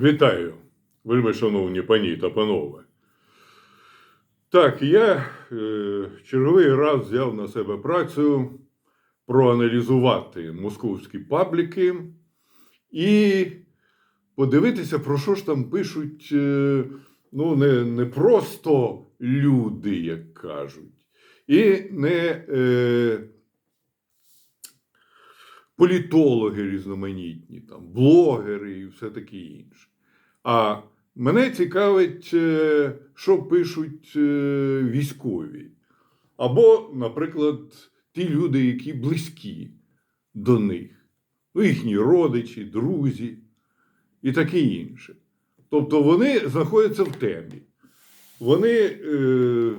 Вітаю, вельми шановні пані та панове. Так, я е, черговий раз взяв на себе працю проаналізувати московські пабліки і подивитися, про що ж там пишуть е, ну, не, не просто люди, як кажуть, і не е, політологи різноманітні, там, блогери і все таке інше. А мене цікавить, е, що пишуть е, військові. Або, наприклад, ті люди, які близькі до них, ну, їхні родичі, друзі і таке інше. Тобто вони знаходяться в темі. Вони е,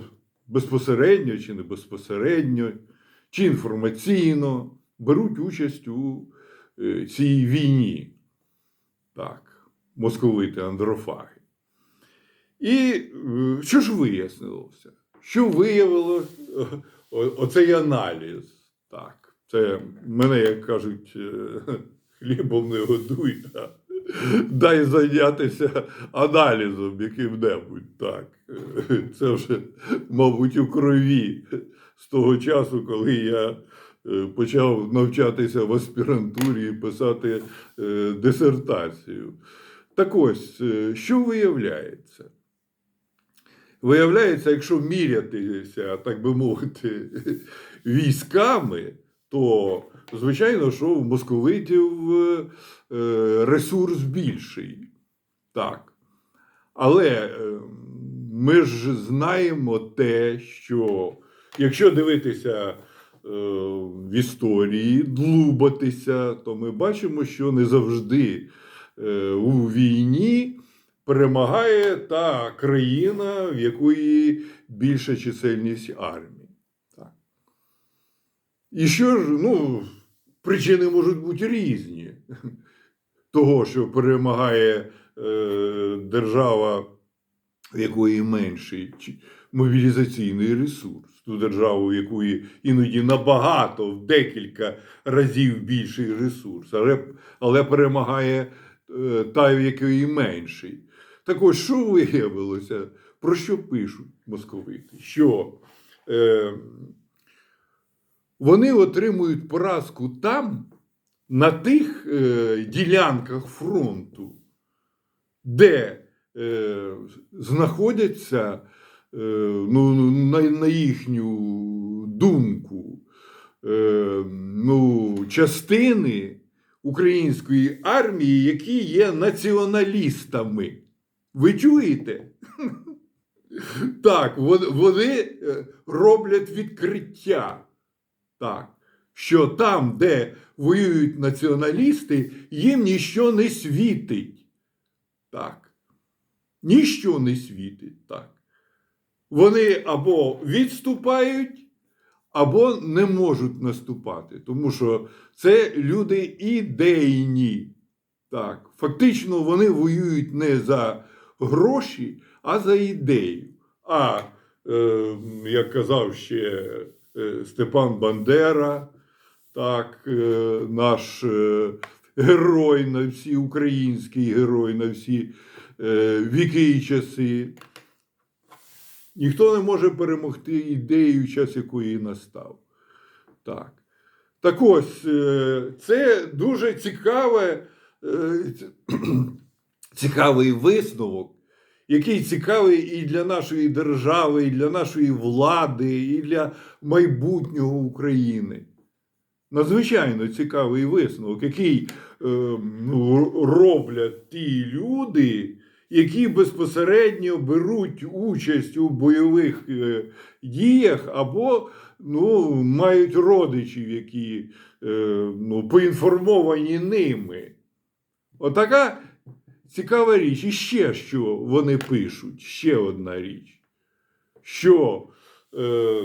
безпосередньо чи не безпосередньо, чи інформаційно беруть участь у е, цій війні. Так, московити андрофаги. І е, що ж вияснилося? Що виявило оцей аналіз? Так, це мене, як кажуть, е, хлібом не годуй, а дай зайнятися аналізом яким-небудь. Так. Це вже, мабуть, у крові з того часу, коли я почав навчатися в аспірантурі і писати е, дисертацію. Так ось, е, що виявляється? Виявляється, якщо мірятися, так би мовити, військами, то, звичайно, що в московитів е, е, ресурс більший. Так. Але е, ми ж знаємо те, що якщо дивитися е, в історії, длубатися, то ми бачимо, що не завжди е, у війні перемагає та країна, в якої більша чисельність армії. Так. І що ж, ну, причини можуть бути різні. Того, що перемагає е, держава, в якої менший мобілізаційний ресурс, ту державу, в якої іноді набагато в декілька разів більший ресурс, але, але перемагає е, та, в якої менший. Так ось, що виявилося? Про що пишуть московити? Що е, вони отримують поразку там, на тих е, ділянках фронту, де е, знаходяться, ну, на, на їхню думку, е, ну, частини української армії, які є націоналістами. Ви чуєте? Так, вони е, роблять відкриття. Так, що там, де воюють націоналісти, їм ніщо не світить. Так. Ніщо не світить. Так. Вони або відступають, або не можуть наступати, тому що це люди ідейні. Так. Фактично вони воюють не за гроші, а за ідею. А, е, як казав ще е, Степан Бандера, так, е, наш е, герой на всі, український герой на всі е, віки і часи. Ніхто не може перемогти ідею, час якої настав. Так. Так ось, е, це дуже цікаве, е, цікавий висновок, який цікавий і для нашої держави, і для нашої влади, і для майбутнього України. Надзвичайно цікавий висновок, який ну, роблять ті люди, які безпосередньо беруть участь у бойових е, діях або ну, мають родичів, які е, ну, поінформовані ними. Отака цікава річ. І ще що вони пишуть, ще одна річ, що е,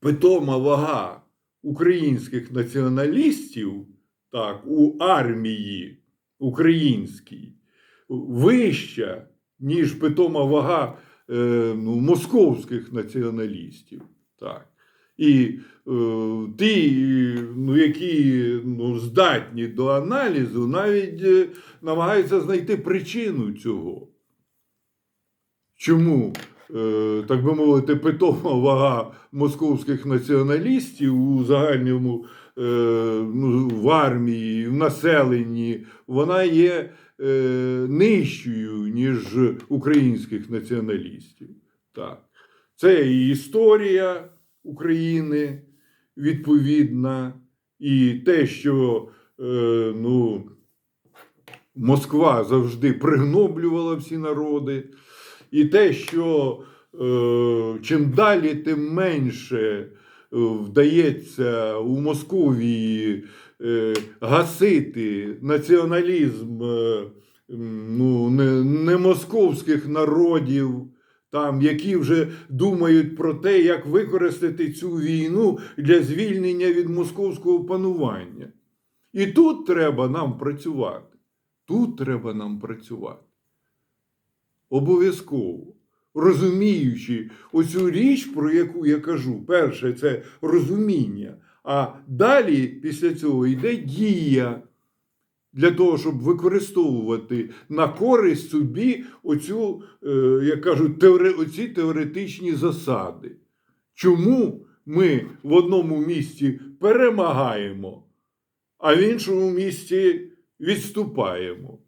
питома вага українських націоналістів так, у армії українській вища, ніж питома вага е, ну, московських націоналістів. Так. І е, ті, ну, які ну, здатні до аналізу, навіть е, намагаються знайти причину цього. Чому, е, так би мовити, питома вага московських націоналістів у загальному е, ну, в армії, в населенні, вона є нижчою, ніж українських націоналістів. Так. Це і історія України відповідна, і те, що е, ну, Москва завжди пригноблювала всі народи, і те, що е, чим далі, тим менше е, вдається у Московії е, гасити націоналізм е, ну, не, не московських народів, там, які вже думають про те, як використати цю війну для звільнення від московського панування. І тут треба нам працювати. Тут треба нам працювати. Обов'язково. Розуміючи оцю річ, про яку я кажу, перше це розуміння, а далі після цього йде дія для того, щоб використовувати на користь собі оцю, е, як кажуть, теоре, оці теоретичні засади. Чому ми в одному місці перемагаємо, а в іншому місці відступаємо?